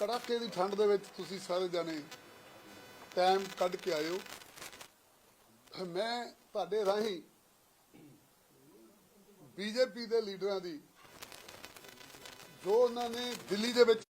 ਕੜਾਕੇ ਦੀ ਠੰਡ ਦੇ ਵਿੱਚ ਤੁਸੀਂ ਸਾਰੇ ਜਾਣੇ ਟਾਈਮ ਕੱਢ ਕੇ ਆਇਓ। ਹੋ ਮੈਂ ਤੁਹਾਡੇ ਰਾਹੀਂ ਬੀਜੇਪੀ ਦੇ ਲੀਡਰਾਂ ਦੀ ਜੋ ਉਹਨਾਂ ਨੇ ਦਿੱਲੀ ਦੇ ਵਿੱਚ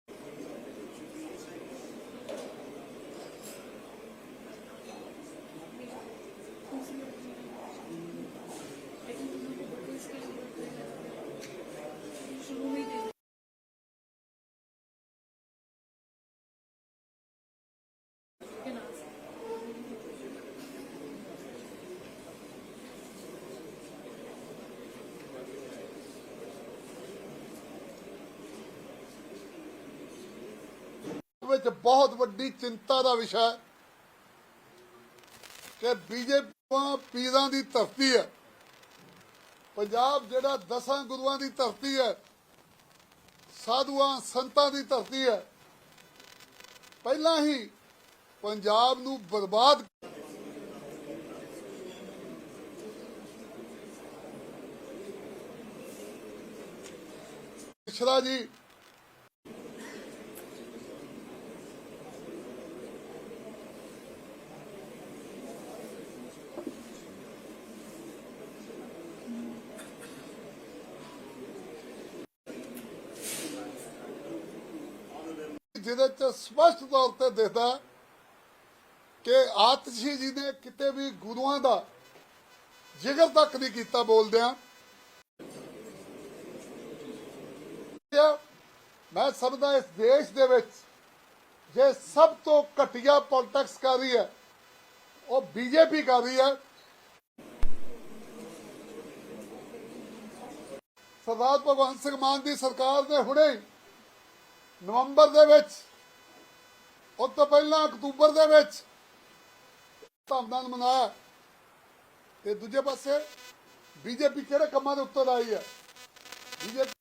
ਵਿੱਚ ਬਹੁਤ ਵੱਡੀ ਚਿੰਤਾ ਦਾ ਵਿਸ਼ਾ ਹੈ ਕਿ ਬੀਜੇਪੀ ਪੀਰਾਂ ਦੀ ਧਰਤੀ ਹੈ। ਪੰਜਾਬ ਜਿਹੜਾ ਦਸਾਂ ਗੁਰੂਆਂ ਦੀ ਧਰਤੀ ਹੈ, ਸਾਧੂਆਂ, ਸੰਤਾਂ ਦੀ ਧਰਤੀ ਹੈ, ਪਹਿਲਾਂ ਹੀ ਪੰਜਾਬ ਨੂੰ ਬਰਬਾਦ ਮਿਸ਼ਰਾ ਜੀ ਜਿਹਦੇ ਚ ਸਪਸ਼ਟ ਤੌਰ ਤੇ ਦਿਖਦਾ ਕਿ ਆਤਸ਼ੀ ਜੀ ਨੇ ਕਿਤੇ ਵੀ ਗੁਰੂਆਂ ਦਾ ਜਿਗਰ ਤੱਕ ਨਹੀਂ ਕੀਤਾ ਬੋਲਦਿਆਂ। ਮੈਂ ਸਮਝਦਾ ਇਸ ਦੇਸ਼ ਦੇ ਵਿੱਚ ਜੇ ਸਭ ਤੋਂ ਘਟੀਆ ਪੋਲਿਟਿਕਸ ਕਰ ਰਹੀ ਹੈ, ਉਹ ਬੀਜੇਪੀ ਕਰ ਰਹੀ ਹੈ। ਸਰਦਾਰ ਭਗਵੰਤ ਸਿੰਘ ਮਾਨ ਦੀ ਸਰਕਾਰ ਨੇ ਹੁਣੇ ਨਵੰਬਰ ਦੇ ਵਿੱਚ ਉਸ ਤੋਂ ਪਹਿਲਾਂ ਅਕਤੂਬਰ ਦੇ ਵਿੱਚ ਧੰਦਾਨ ਮਨਾਇਆ। ਤੇ ਦੂਜੇ ਪਾਸੇ ਬੀਜੇਪੀ ਕਿਹੜੇ ਕੰਮਾਂ ਦੇ ਉੱਤੇ ਆਈ ਹੈ? ਬੀਜੇਪੀ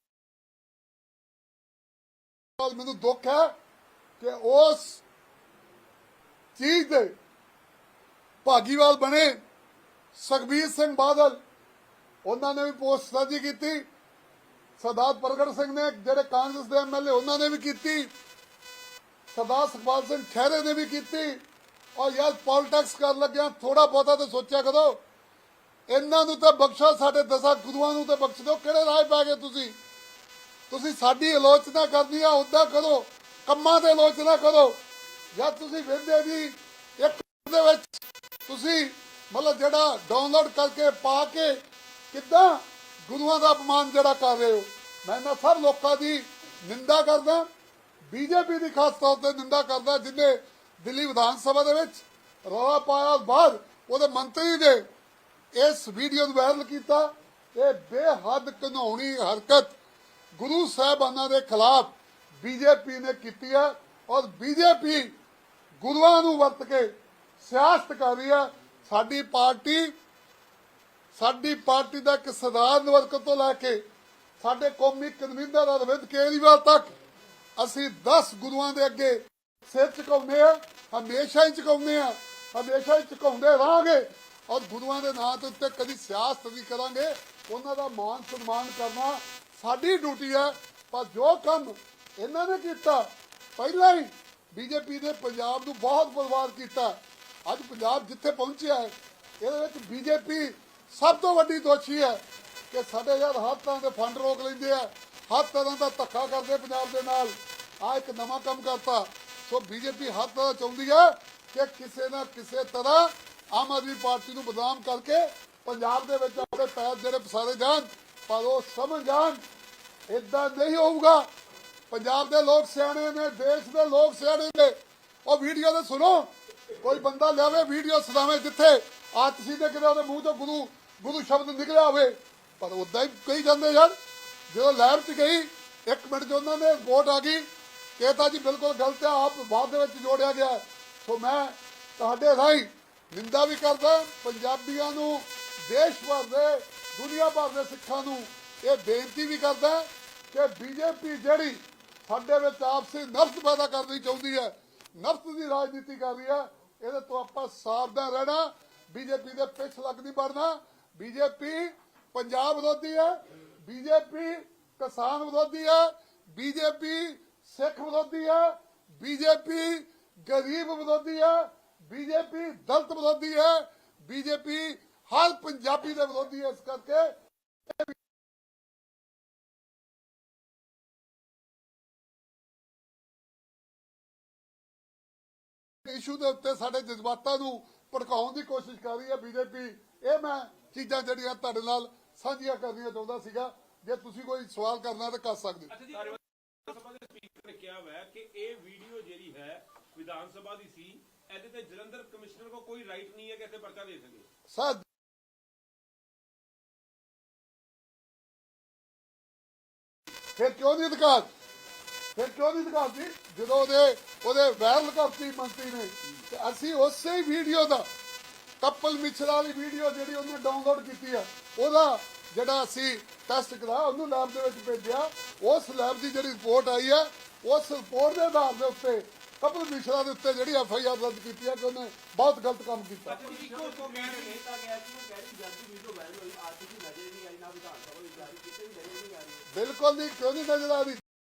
ਮੈਨੂੰ ਦੁੱਖ ਹੈ ਕਿ ਉਸ ਚੀਜ਼ ਦੇ ਭਾਗੀਵਾਲ ਬਣੇ। ਸੁਖਬੀਰ ਸਿੰਘ ਬਾਦਲ, ਉਹਨਾਂ ਨੇ ਵੀ ਪੋਸਟ ਪੋਸਟਬਾਜ਼ੀ ਕੀਤੀ। ਸਰਦਾਰ ਪ੍ਰਗਟ ਸਿੰਘ ਨੇ, ਜਿਹੜੇ ਕਾਂਗਰਸ ਦੇ ਐਮਐਲਏ ਉਹਨਾਂ ਨੇ ਵੀ ਕੀਤੀ। ਸਰਦਾਰ ਸੁਖਪਾਲ ਸਿੰਘ ਖਹਿਰੇ ਨੇ ਵੀ ਕੀਤੀ। ਔਰ ਯਾਰ ਪੋਲਿਟਿਕਸ ਕਰਨ ਲੱਗਿਆ ਥੋੜਾ ਬਹੁਤਾ ਤਾਂ ਸੋਚਿਆ ਕਰੋ। ਇਹਨਾਂ ਨੂੰ ਤਾਂ ਬਖਸ਼ੋ, ਸਾਡੇ ਦਸਾਂ ਗੁਰੂਆਂ ਨੂੰ ਤਾਂ ਬਖਸ਼ ਦਿਓ। ਕਿਹੜੇ ਰਾਹ ਪੈ ਗਏ ਤੁਸੀਂ? ਤੁਸੀਂ ਸਾਡੀ ਆਲੋਚਨਾ ਕਰਨੀ ਆ ਉਦਾਂ ਕਰੋ। ਕੰਮਾਂ ਤੇ ਆਲੋਚਨਾ ਕਰੋ। ਜਾਂ ਤੁਸੀਂ ਵੇਖਦੇ ਜੀ, ਇੱਕ ਦੇ ਵਿੱਚ ਤੁਸੀਂ ਮਤਲਬ ਜਿਹੜਾ ਡਾਊਨਲੋਡ ਕਰਕੇ ਪਾ ਕੇ ਕਿੱਦਾਂ ਗੁਰੂਆਂ ਦਾ ਅਪਮਾਨ ਜਿਹੜਾ ਕਰ ਰਹੇ ਹੋ। ਮੈਂ ਇਹਨਾਂ ਸਭ ਲੋਕਾਂ ਦੀ ਨਿੰਦਾ ਕਰਦਾ, ਬੀਜੇਪੀ ਦੀ ਖਾਸ ਤੌਰ ਤੇ ਨਿੰਦਾ ਕਰਦਾ, ਜਿਨੇ ਦਿੱਲੀ ਵਿਧਾਨ ਸਭਾ ਦੇ ਵਿੱਚ ਰੌਲਾ ਪਾਇਆ ਬਾਅਦ ਉਹਦੇ ਮੰਤਰੀ ਨੇ ਇਸ ਵੀਡੀਓ ਨੂੰ ਵਾਇਰਲ ਕੀਤਾ। ਇਹ ਬੇਹੱਦ ਘਿਨਾਉਣੀ ਹਰਕਤ ਗੁਰੂ ਸਾਹਿਬਾਨਾਂ ਦੇ ਖਿਲਾਫ ਬੀਜੇਪੀ ਨੇ ਕੀਤੀ ਹੈ ਔਰ ਬੀਜੇਪੀ ਗੁਰੂਆਂ ਨੂੰ ਵਰਤ ਕੇ ਸਿਆਸਤ ਕਰ ਰਹੀ ਹੈ। ਸਾਡੀ ਪਾਰਟੀ ਸਾਡੀ ਪਾਰਟੀ ਦਾ ਇੱਕ ਸਦਾਰਨ ਵਰਗ ਤੋਂ ਲੈ ਕੇ ਸਾਡੇ ਕੌਮੀ ਕਨਵੀਨਰ ਅਰਵਿੰਦ ਕੇਜਰੀਵਾਲ ਤੱਕ ਅਸੀਂ 10 ਗੁਰੂਆਂ ਦੇ ਅੱਗੇ ਸਿਰ ਝੁਕਾਉਂਦੇ ਆ ਹਮੇਸ਼ਾ ਹੀ ਝੁਕਾਉਂਦੇ ਆ ਹਮੇਸ਼ਾ ਹੀ ਝੁਕਾਉਂਦੇ ਰਹਾਂਗੇ ਔਰ ਗੁਰੂਆਂ ਦੇ ਨਾਂ ਦੇ ਉੱਤੇ ਕਦੀ ਸਿਆਸਤ ਨਹੀਂ ਕਰਾਂਗੇ। ਉਹਨਾਂ ਦਾ ਮਾਨ ਸਨਮਾਨ ਕਰਨਾ ਸਾਡੀ ਡਿਊਟੀ ਹੈ, ਪਰ ਜੋ ਕੰਮ ਇਹਨਾਂ ਨੇ ਕੀਤਾ, ਪਹਿਲਾਂ ਹੀ ਬੀਜੇਪੀ ਨੇ ਪੰਜਾਬ ਨੂੰ ਬਹੁਤ ਬਰਬਾਦ ਕੀਤਾ। ਅੱਜ ਪੰਜਾਬ ਜਿੱਥੇ ਪਹੁੰਚਿਆ ਹੈ, ਇਹਦੇ ਵਿੱਚ ਬੀਜੇਪੀ ਸਭ ਤੋਂ ਵੱਡੀ ਦੋਸ਼ੀ ਹੈ ਕਿ ਸਾਡੇ ਯਾਰ ਹਰ ਤਰ੍ਹਾਂ ਦੇ ਫੰਡ ਰੋਕ ਲੈਂਦੇ ਆ, ਹਰ ਤਰ੍ਹਾਂ ਦਾ ਧੱਕਾ ਕਰਦੇ ਪੰਜਾਬ ਦੇ ਨਾਲ। ਆ ਇੱਕ ਨਵਾਂ ਕੰਮ ਕਰਤਾ। ਸੋ ਬੀਜੇਪੀ ਹਰ ਤਰ੍ਹਾਂ ਚਾਹੁੰਦੀ ਹੈ ਕਿ ਕਿਸੇ ਨਾ ਕਿਸੇ ਤਰ੍ਹਾਂ ਆਮ ਆਦਮੀ ਪਾਰਟੀ ਨੂੰ ਬਦਨਾਮ ਕਰਕੇ ਪੰਜਾਬ ਦੇ ਵਿੱਚ ਆਪਣੇ ਪੈਰ ਜਿਹੜੇ ਪਸਾਰੇ ਜਾਣ, ਪਰ ਉਹ ਸਮਝ ਜਾਣ ਇਦਾਂ ਨਹੀਂ ਹੋਊਗਾ। ਪੰਜਾਬ ਦੇ ਲੋਕ ਸਿਆਣੇ ਨੇ, ਦੇਸ਼ ਦੇ ਲੋਕ ਸਿਆਣੇ ਨੇ। ਉਹ ਵੀਡੀਓ ਤੇ ਸੁਣੋ। ਕੋਈ ਬੰਦਾ ਲਿਆਵੇ, ਵੀਡੀਓ ਸੁਣਾਵੇ ਜਿੱਥੇ ਆ ਤੁਸੀਂ ਦੇ ਕਿਤੇ ਉਹਦੇ ਮੂੰਹ ਤੋਂ ਗੁਰੂ ਗੁਰੂ ਸ਼ਬਦ ਨਿਕਲਿਆ ਹੋਵੇ, ਪਰ ਉਦਾਂ ਹੀ ਕਹੀ ਜਾਂਦੇ ਯਾਰ, ਜਦੋਂ ਲਹਿਰ ਚ ਗਈ, ਇੱਕ ਮਿੰਟ ਚ ਉਹਨਾਂ ਦੇ ਵੋਟ ਆ ਗਈ ਕਿ ਜੀ ਬਿਲਕੁਲ ਗਲਤ ਹੈ ਆਪ ਬਾਅਦ ਦੇ ਵਿੱਚ ਜੋੜਿਆ ਗਿਆ। ਸੋ ਮੈਂ ਤੁਹਾਡੇ ਰਾਹੀਂ ਨਿੰਦਾ ਵੀ ਕਰਦਾ, ਪੰਜਾਬੀਆਂ ਨੂੰ, ਦੇਸ਼ ਭਰ ਦੇ, ਦੁਨੀਆ ਭਰ ਦੇ ਸਿੱਖਾਂ ਨੂੰ ਇਹ ਬੇਨਤੀ ਵੀ ਕਰਦਾ ਕਿ ਬੀਜੇਪੀ ਜਿਹੜੀ ਸਾਡੇ ਵਿੱਚ ਆਪਸੀ ਨਫ਼ਰਤ ਪੈਦਾ ਕਰਨੀ ਚਾਹੁੰਦੀ ਹੈ, ਨਫ਼ਰਤ ਦੀ ਰਾਜਨੀਤੀ ਕਰ ਰਹੀ ਹੈ, ਇਹਦੇ ਤੋਂ ਆਪਾਂ ਸਾਵਧਾਨ ਰਹਿਣਾ, ਬੀਜੇਪੀ ਦੇ ਪਿੱਛ ਲੱਗ ਨਹੀਂ ਪੜਨਾ ਬੀਜੇਪੀ ਪੰਜਾਬ ਵਿਰੋਧੀ ਹੈ, ਬੀਜੇਪੀ ਕਿਸਾਨ ਵਿਰੋਧੀ ਹੈ, ਬੀਜੇਪੀ ਸਿੱਖ ਵਿਰੋਧੀ ਹੈ, ਬੀਜੇਪੀ ਗਰੀਬ ਵਿਰੋਧੀ ਹੈ, ਬੀਜੇਪੀ ਦਲਤ ਵਿਰੋਧੀ ਹੈ, ਬੀਜੇਪੀ ਹਰ ਪੰਜਾਬੀ ਦੇ ਵਿਰੋਧੀ ਹੈ ਇਸ ਕਰਕੇ। ਇਸ਼ੂ ਦੇ ਉੱਤੇ ਸਾਡੇ ਜਜ਼ਬਾਤਾਂ ਨੂੰ ਭੜਕਾਉਣ ਦੀ ਕੋਸ਼ਿਸ਼ ਕਰ ਰਹੀ ਹੈ ਬੀਜੇਪੀ। ਇਹ ਮੈਂ ਚੀਜ਼ਾਂ ਜਿਹੜੀਆਂ ਤੁਹਾਡੇ ਨਾਲ ਸਾਂਝੀਆਂ ਕਰਨੀਆਂ ਚਾਹੁੰਦਾ ਸੀਗਾ। ਜੇ ਤੁਸੀਂ ਕੋਈ ਸਵਾਲ ਕਰਨਾ ਤਾਂ ਕਰ ਸਕਦੇ ਹੋ। ਅੱਛਾ ਜੀ ਵਿਧਾਨ ਸਭਾ ਦੇ ਸਪੀਕਰ ਨੇ ਕਿਹਾ ਹੋਇਆ ਕਿ ਇਹ ਵੀਡੀਓ ਜਿਹੜੀ ਹੈ ਵਿਧਾਨ ਸਭਾ ਦੀ ਸੀ ਇਹਦੇ ਤੇ ਜਲੰਧਰ ਕਮਿਸ਼ਨਰ ਕੋ ਕੋਈ ਰਾਈਟ ਨਹੀਂ ਹੈ ਕਿ ਇੱਥੇ ਪਰਚਾ ਦੇ ਸਕੇ। ਸਰ ਫਿਰ ਕਿਉਂ ਨਹੀਂ ਅਧਿਕਾਰ? ਫਿਰ ਕਿਉਂ ਨਹੀਂ ਅਧਿਕਾਰ ਸੀ ਜਦੋਂ ਉਹਦੇ ਉਹਦੇ ਵਾਇਰਲ ਕਰਤੀ ਮੰਤਰੀ ਨੇ ਤੇ ਅਸੀਂ ਉਸੇ ਵੀਡੀਓ ਦਾ ਕਪਲ ਮਿਛਰਾ ਵਾਲੀ ਵੀਡੀਓ ਜਿਹੜੀ ਉਹਨੇ ਡਾਊਨਲੋਡ ਕੀਤੀ ਆ ਉਹਦਾ ਜਿਹੜਾ ਅਸੀਂ ਟੈਸਟ ਕਰਾ ਉਹਨੂੰ ਲੈਬ ਦੇ ਵਿੱਚ ਭੇਜਿਆ। ਉਸ ਲੈਬ ਦੀ ਜਿਹੜੀ ਰਿਪੋਰਟ ਆਈ ਆ ਉਸ ਰਿਪੋਰਟ ਦੇ ਆਧਾਰ ਦੇ ਉੱਤੇ ਕਪਲ ਮਿਛਰਾ ਦੇ ਉੱਤੇ ਜਿਹੜੀ ਐਫ ਆਈ ਆਰ ਦਰਜ ਕੀਤੀ ਆ ਕਿ ਉਹਨੇ ਬਹੁਤ ਗਲਤ ਕੰਮ ਕੀਤਾ। ਬਿਲਕੁਲ ਨਹੀਂ ਕਿਉਂ ਨਹੀਂ ਨਜ਼ਰ ਆ ਰਹੀ?